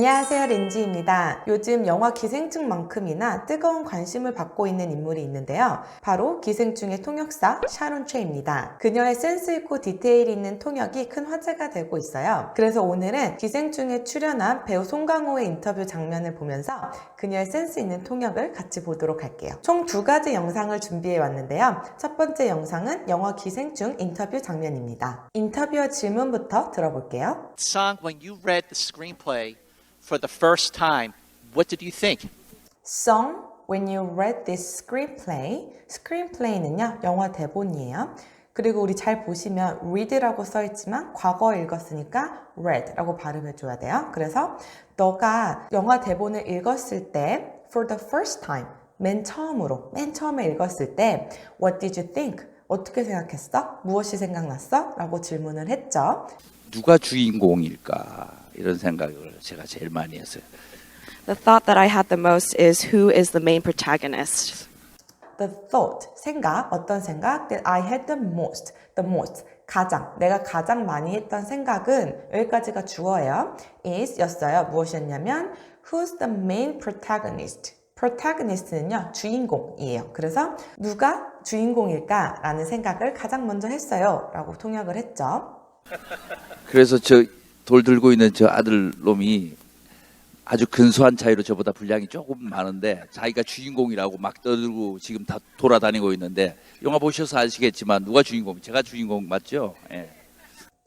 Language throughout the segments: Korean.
안녕하세요 렌지입니다. 요즘 영화 기생충만큼이나 뜨거운 관심을 받고 있는 인물이 있는데요. 바로 기생충의 통역사 샤론 최입니다. 그녀의 센스 있고 디테일 있는 통역이 큰 화제가 되고 있어요. 그래서 오늘은 기생충에 출연한 배우 송강호의 인터뷰 장면을 보면서 그녀의 센스 있는 통역을 같이 보도록 할게요. 총 두 가지 영상을 준비해 왔는데요. 첫 번째 영상은 영화 기생충 인터뷰 장면입니다. 인터뷰어 질문부터 들어볼게요. Song, when you read the screenplay for the first time, what did you think? Song, when you read this screenplay, screenplay는요, 영화 대본이에요. 그리고 우리 잘 보시면 read라고 써 있지만 과거 읽었으니까 read라고 발음해줘야 돼요. 그래서 너가 영화 대본을 읽었을 때 for the first time, 맨 처음으로, 맨 처음에 읽었을 때 what did you think? 어떻게 생각했어? 무엇이 생각났어? 라고 질문을 했죠. 누가 주인공일까 이런 생각을 제가 제일 많이 했어요. The thought that I had the most is who is the main protagonist? The thought, 생각, 어떤 생각 that I had the most, the most, 가장, 내가 가장 많이 했던 생각은 여기까지가 주어예요. is 였어요. 무엇이었냐면 who's the main protagonist? protagonist는요, 주인공이에요. 그래서 누가 주인공일까라는 생각을 가장 먼저 했어요. 라고 통역을 했죠. 그래서 저 돌 들고 있는 저 아들 놈이 아주 근소한 차이로 저보다 분량이 조금 많은데 자기가 주인공이라고 막 떠들고 지금 다 돌아다니고 있는데 영화 보셔서 아시겠지만 누가 주인공? 제가 주인공 맞죠? 예.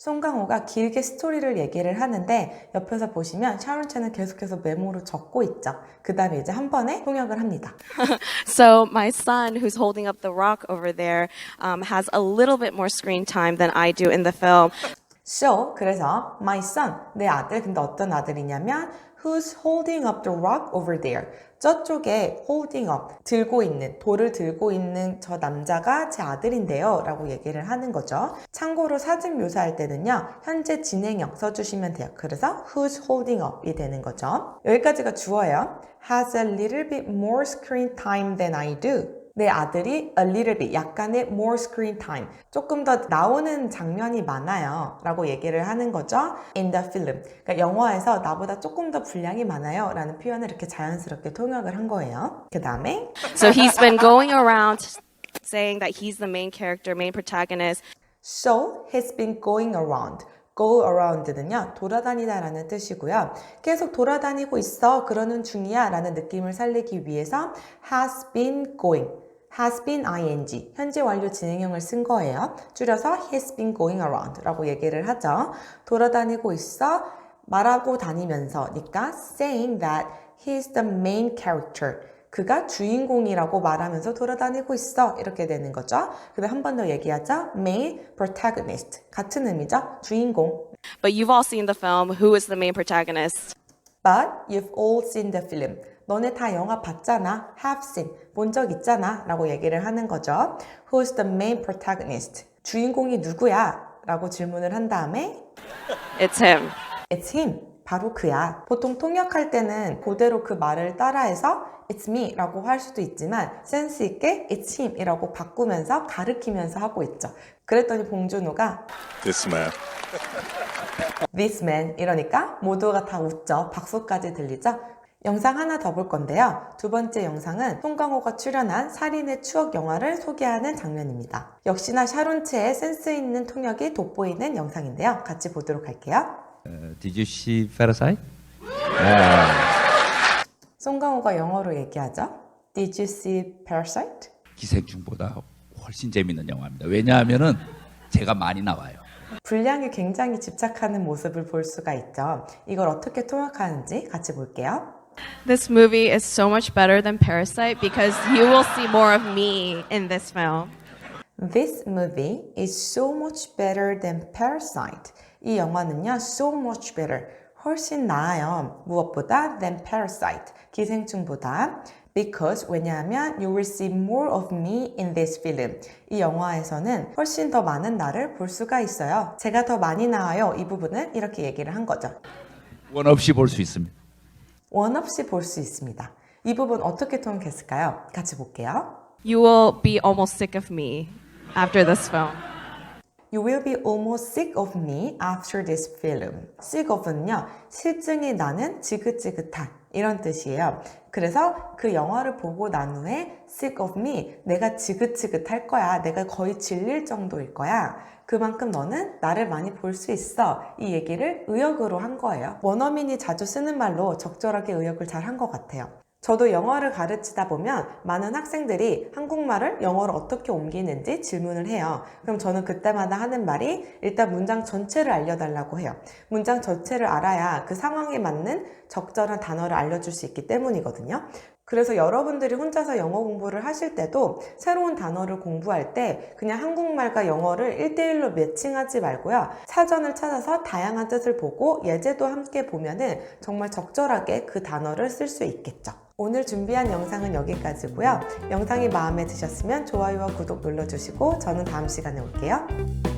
송강호가 길게 스토리를 얘기를 하는데 옆에서 보시면 샤론 채는 계속해서 메모로 적고 있죠. 그 다음에 이제 한 번에 통역을 합니다. So my son, who's holding up the rock over there, um, has a little bit more screen time than I do in the film. So, 그래서 my son, 내 아들, 근데 어떤 아들이냐면 who's holding up the rock over there. 저쪽에 holding up, 들고 있는, 돌을 들고 있는 저 남자가 제 아들인데요. 라고 얘기를 하는 거죠. 참고로 사진 묘사할 때는요, 현재 진행형 써주시면 돼요. 그래서 who's holding up이 되는 거죠. 여기까지가 주어예요. has a little bit more screen time than I do. 내 아들이 a little bit, 약간의 more screen time, 조금 더 나오는 장면이 많아요. 라고 얘기를 하는 거죠. in the film. 그러니까 영화에서 나보다 조금 더 분량이 많아요. 라는 표현을 이렇게 자연스럽게 통역을 한 거예요. 그 다음에 So he's been going around saying that he's the main character, main protagonist. So he's been going around. go around는요, 돌아다니다 라는 뜻이고요. 계속 돌아다니고 있어, 그러는 중이야 라는 느낌을 살리기 위해서 has been going. Has been ing, 현재 완료 진행형을 쓴 거예요. 줄여서 he's been going around 라고 얘기를 하죠. 돌아다니고 있어, 말하고 다니면서니까 saying that he's the main character. 그가 주인공이라고 말하면서 돌아다니고 있어. 이렇게 되는 거죠. 그다음 한 번 더 얘기하죠. main protagonist. 같은 의미죠. 주인공. But you've all seen the film. Who is the main protagonist? But you've all seen the film. 너네 다 영화 봤잖아. have seen. 본 적 있잖아. 라고 얘기를 하는 거죠. Who's the main protagonist? 주인공이 누구야? 라고 질문을 한 다음에 It's him. It's him. 바로 그야. 보통 통역할 때는 그대로 그 말을 따라해서 It's me 라고 할 수도 있지만 센스 있게 It's him 이라고 바꾸면서 가르키면서 하고 있죠. 그랬더니 봉준호가 This man. This man 이러니까 모두가 다 웃죠. 박수까지 들리죠. 영상 하나 더 볼 건데요. 두 번째 영상은 송강호가 출연한 살인의 추억 영화를 소개하는 장면입니다. 역시나 샤론체의 센스 있는 통역이 돋보이는 영상인데요. 같이 보도록 할게요. Did you see Parasite? 송강호가 영어로 얘기하죠. Did you see Parasite? 기생충보다 훨씬 재밌는 영화입니다. 왜냐하면은 제가 많이 나와요. 분량에 굉장히 집착하는 모습을 볼 수가 있죠. 이걸 어떻게 통역하는지 같이 볼게요. This movie is so much better than Parasite because you will see more of me in this film. This movie is so much better than Parasite. 이 영화는요, so much better. 훨씬 나아요. 무엇보다 than Parasite. 기생충보다. Because 왜냐하면 you will see more of me in this film. 이 영화에서는 훨씬 더 많은 나를 볼 수가 있어요. 제가 더 많이 나와요. 이 부분은 이렇게 얘기를 한 거죠. 원 없이 볼 수 있습니다. 원 없이 볼 수 있습니다. 이 부분 어떻게 통역했을까요? 같이 볼게요. You will be almost sick of me after this film. You will be almost sick of me after this film. sick of는요, 실증이 나는 지긋지긋한 이런 뜻이에요. 그래서 그 영화를 보고 난 후에 sick of me, 내가 지긋지긋할 거야. 내가 거의 질릴 정도일 거야. 그만큼 너는 나를 많이 볼 수 있어. 이 얘기를 의역으로 한 거예요. 원어민이 자주 쓰는 말로 적절하게 의역을 잘 한 것 같아요. 저도 영어를 가르치다 보면 많은 학생들이 한국말을 영어로 어떻게 옮기는지 질문을 해요. 그럼 저는 그때마다 하는 말이 일단 문장 전체를 알려달라고 해요. 문장 전체를 알아야 그 상황에 맞는 적절한 단어를 알려줄 수 있기 때문이거든요. 그래서 여러분들이 혼자서 영어 공부를 하실 때도 새로운 단어를 공부할 때 그냥 한국말과 영어를 1대1로 매칭하지 말고요. 사전을 찾아서 다양한 뜻을 보고 예제도 함께 보면은 정말 적절하게 그 단어를 쓸 수 있겠죠. 오늘 준비한 영상은 여기까지고요. 영상이 마음에 드셨으면 좋아요와 구독 눌러주시고 저는 다음 시간에 올게요.